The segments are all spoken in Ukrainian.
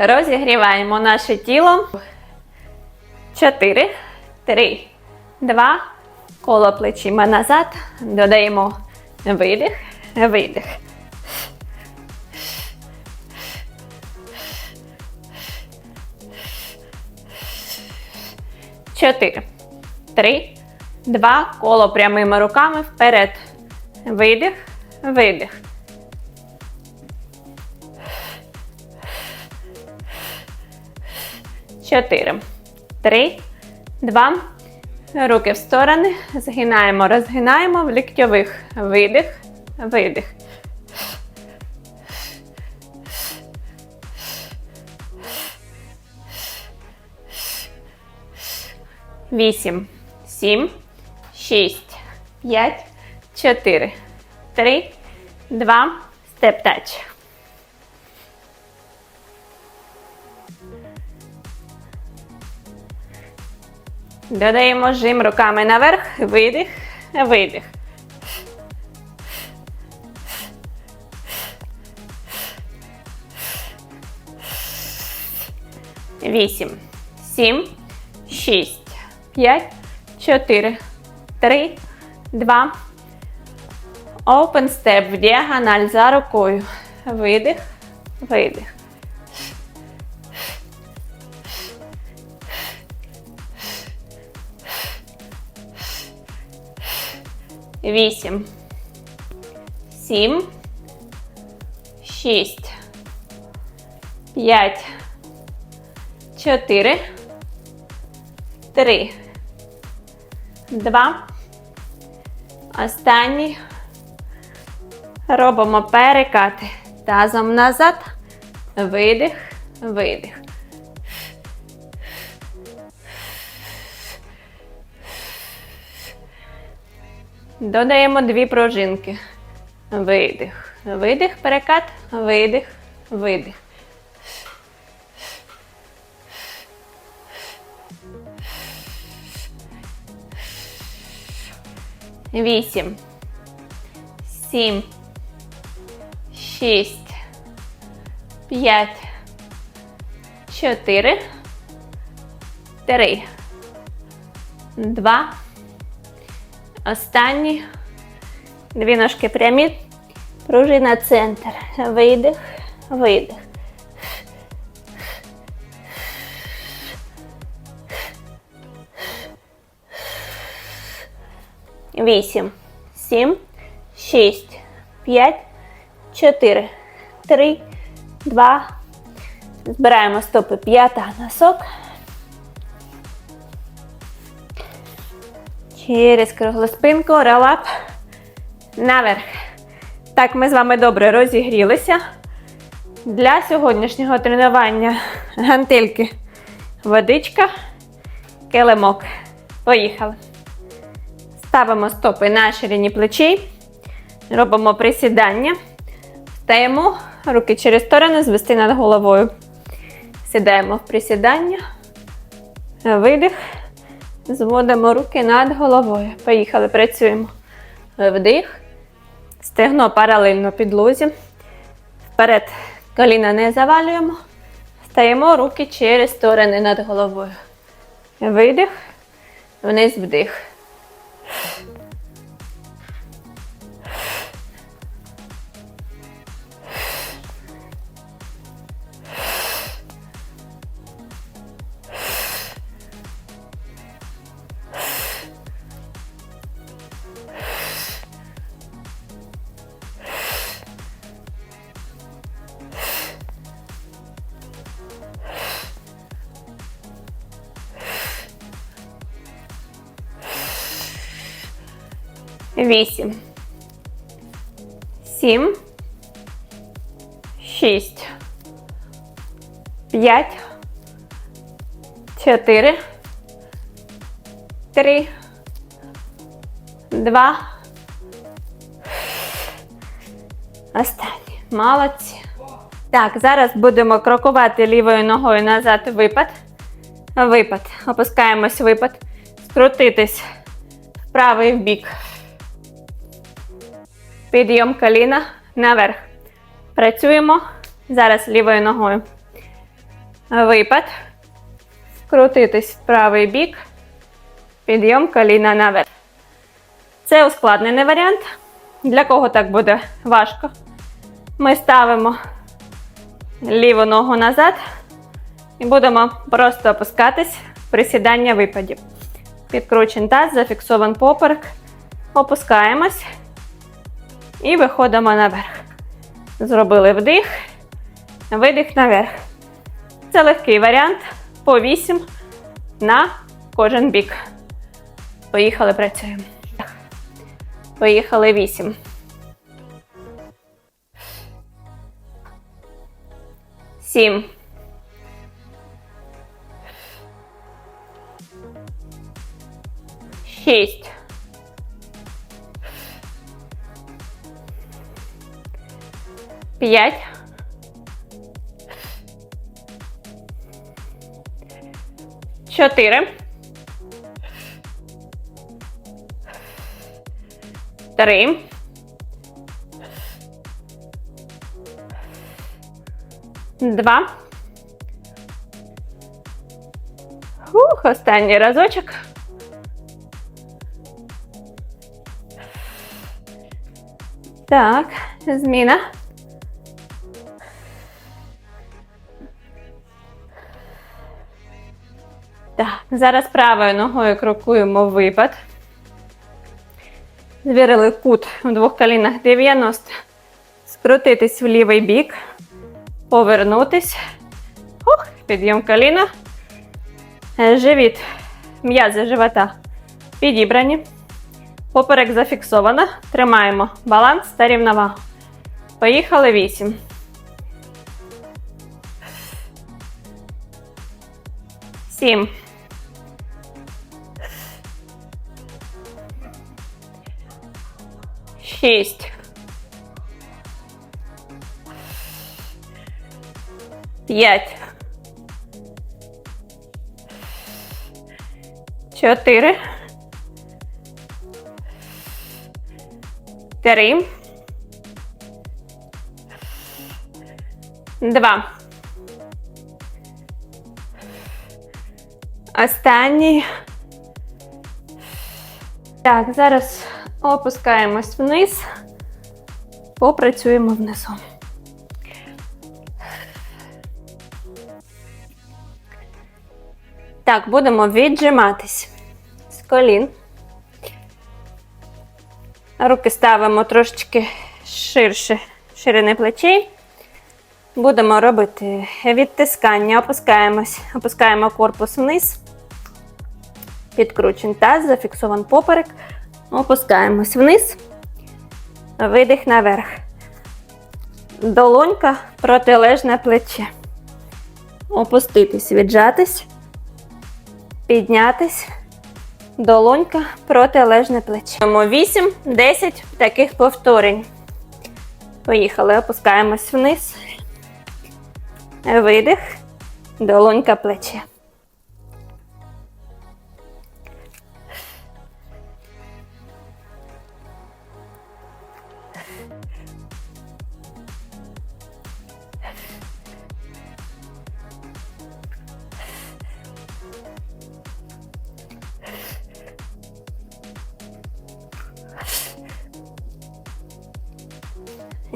Розігріваємо наше тіло. 4, 3, 2. Коло плечима назад. Додаємо видих, видих. Чотири. Три. Два. Коло прямими руками вперед. Видих, видих. Чотири. Три. Два. Руки в сторони. Згинаємо, розгинаємо в ліктьових. Видих, видих. Вісім, сім, шість, п'ять, чотири, три, два, степ тач. Додаємо жим руками наверх, видих, видих. Вісім, сім, шість, п'ять, чотири, три, два. Open step в діагональ за рукою. Видих, видих. Вісім. Сім. Шість. П'ять. Чотири. Три. Два. Останній. Робимо перекати. Тазом назад. Видих, видих. Додаємо дві пружинки. Видих. Видих, перекат, видих, видих. Вісім. Сім. Шість. П'ять. Чотири. Три. Два. Останній. Дві ножки прямі. Пружина центр. Видих, видих. Вісім, сім, шість, п'ять, чотири, три, два. Збираємо стопи п'ята носок. Через круглу спинку, релап наверх. Так, ми з вами добре розігрілися. Для сьогоднішнього тренування гантельки, водичка, килимок. Поїхали. Ставимо стопи на ширині плечей. Робимо присідання. Встаємо, руки через сторони, звести над головою. Сідаємо в присідання. Видих. Зводимо руки над головою. Поїхали, працюємо. Вдих. Стегно паралельно підлозі. Вперед коліна не завалюємо. Стаємо руки через сторони над головою. Видих. Вниз вдих. Вісім. Сім. Шість. П'ять. Чотири. Три. Два. Останній. Молодці. Так, зараз будемо крокувати лівою ногою назад випад. Випад. Опускаємось випад. Скрутитись в правий бік. Підйом коліна наверх. Працюємо зараз лівою ногою. Випад. Крутитись в правий бік. Підйом коліна наверх. Це ускладнений варіант. Для кого так буде важко? Ми ставимо ліву ногу назад і будемо просто опускатись присідання випадів. Підкручен таз, зафіксован поперек. Опускаємось і виходимо наверх. Зробили вдих, видих наверх. Це легкий варіант по 8 на кожен бік. Поїхали, працюємо. Поїхали 8. Сім. Шість. П'ять. Чотири. Три. Два. Ух, останній разочок. Так, зміна. Так, зараз правою ногою крокуємо випад. Звірили кут в двох колінах 90. Скрутитись в лівий бік. Повернутись. Ух, підйом коліна. Е, Живіт. М'язи живота підібрані. Поперек зафіксовано. Тримаємо баланс та рівновагу. Поїхали 8. Сім. Шість. П'ять. Чотири. Три. Два. Останній. Так, зараз опускаємось вниз. Попрацюємо внизу. Так, будемо віджиматись з колін. Руки ставимо трошечки ширше ширини плечей. Будемо робити відтискання, опускаємось, опускаємо корпус вниз. Підкручен таз, зафіксован поперек. Опускаємось вниз. Видих наверх. Долонька протилежне плече. Опуститись, віджатись. Піднятись. Долонька протилежне плече. 8-10 таких повторень. Поїхали, опускаємось вниз. Видих, долонька плече.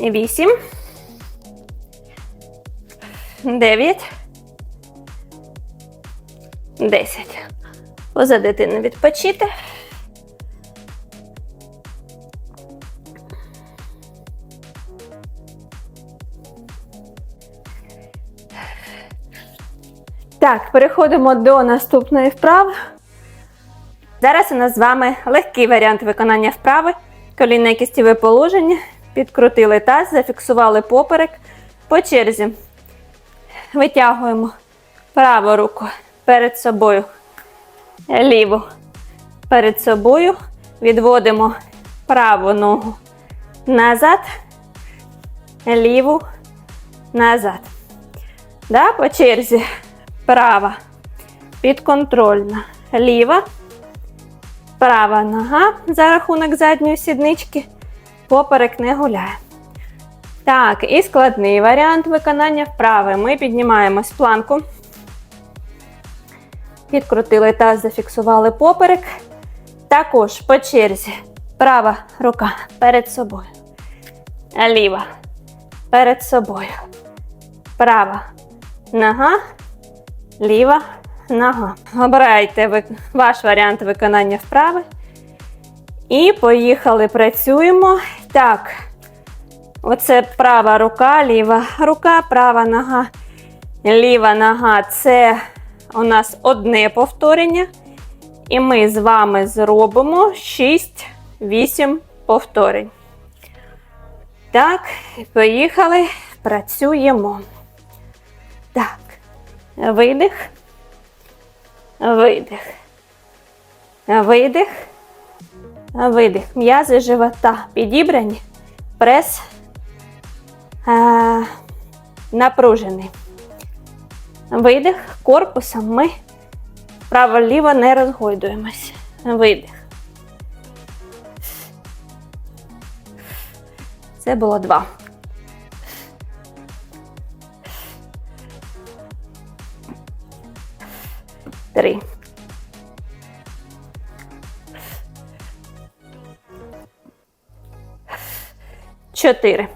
Вісім. Дев'ять. Десять. Поза дитину відпочити. Так, переходимо до наступної вправи. Зараз у нас з вами легкий варіант виконання вправи. Колінне кістєве положення. Підкрутили таз, зафіксували поперек. По черзі витягуємо праву руку перед собою, ліву перед собою. Відводимо праву ногу назад, ліву назад. Да, по черзі права підконтрольна, ліва, права нога за рахунок задньої сіднички, поперек не гуляє. Так, і складний варіант виконання вправи. Ми піднімаємось планку, Підкрутили таз, зафіксували поперек. Також по черзі. Права рука перед собою. Ліва перед собою. Права нога, ліва нога. Обирайте ваш варіант виконання вправи. І поїхали, працюємо. Так. Оце права рука, ліва рука, права нога, ліва нога це у нас одне повторення. І ми з вами зробимо 6-8 повторень. Так, поїхали, працюємо. Так, видих, видих, видих, видих. М'язи живота підібрані, прес е, напружений. Видих корпусом ми право-ліво не розгойдуємось. Видих. Це було два. Три. Чотири.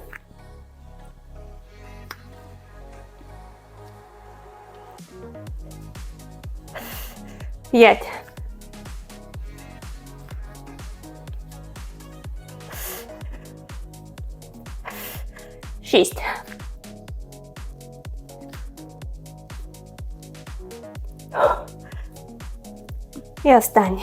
П'ять. Шість. І останнє.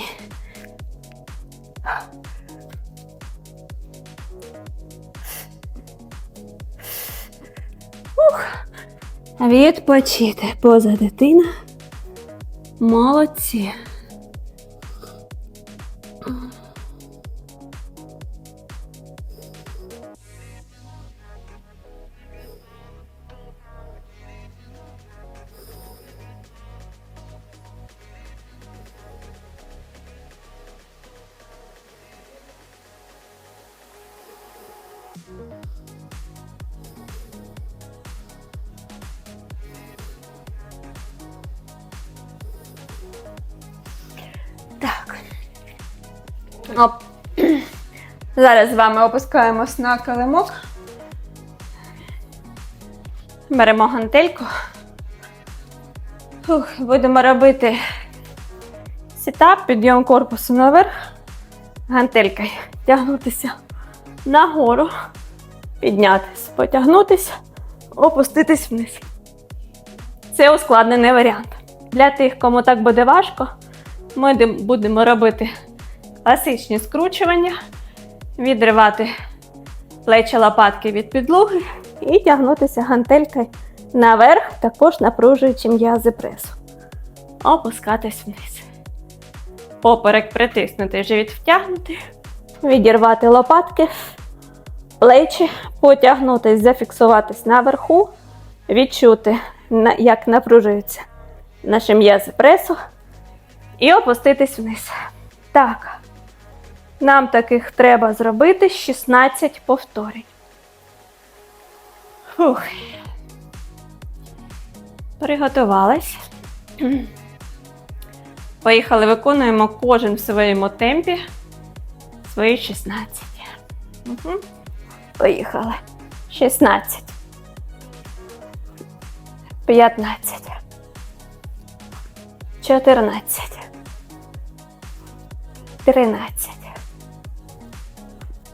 Відпочити поза дитина. Молодці. Оп. Зараз з вами опускаємось на килимок. Беремо гантельку. Фух, будемо робити сітап, підйом корпусу наверх. Гантелькою тягнутися нагору, піднятись, потягнутися, опуститись вниз. Це ускладнений варіант. Для тих, кому так буде важко, ми будемо робити класичні скручування, відривати плечі лопатки від підлоги і тягнутися гантелькою наверх, також напружуючи м'язи пресу. Опускатись вниз. Поперек притиснути, живіт втягнути, відірвати лопатки, плечі, потягнутись, зафіксуватись наверху, відчути, як напружуються наші м'язи пресу і опуститись вниз. Так. Нам таких треба зробити 16 повторень. Фух. Приготувались. Поїхали, виконуємо кожен в своєму темпі свої 16. Угу. Поїхали. 16. 15. 14. 13.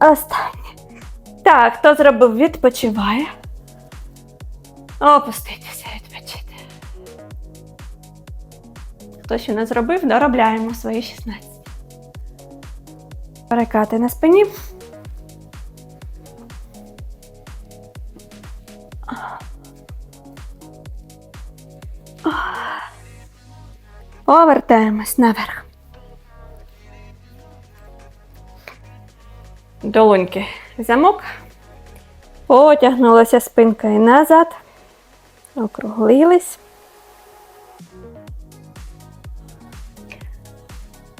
Останнє. Так, хто зробив, відпочиває. Опуститися, відпочити. Хто ще не зробив, доробляємо свої 16. Перекати на спині. Повертаємось наверх. Долоньки замок. Потягнулася спинкою назад. Округлились.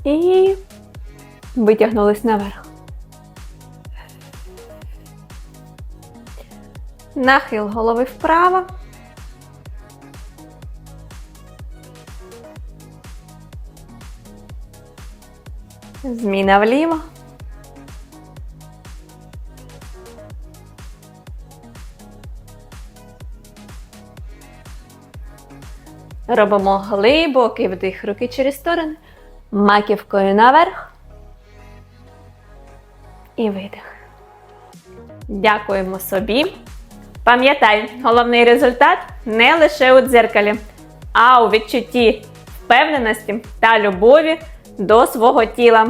І витягнулись наверх. Нахил голови вправо. Зміна вліво. Робимо глибокий вдих руки через сторони, маківкою наверх і видих. Дякуємо собі. Пам'ятай, головний результат не лише у дзеркалі, а у відчутті впевненості та любові до свого тіла.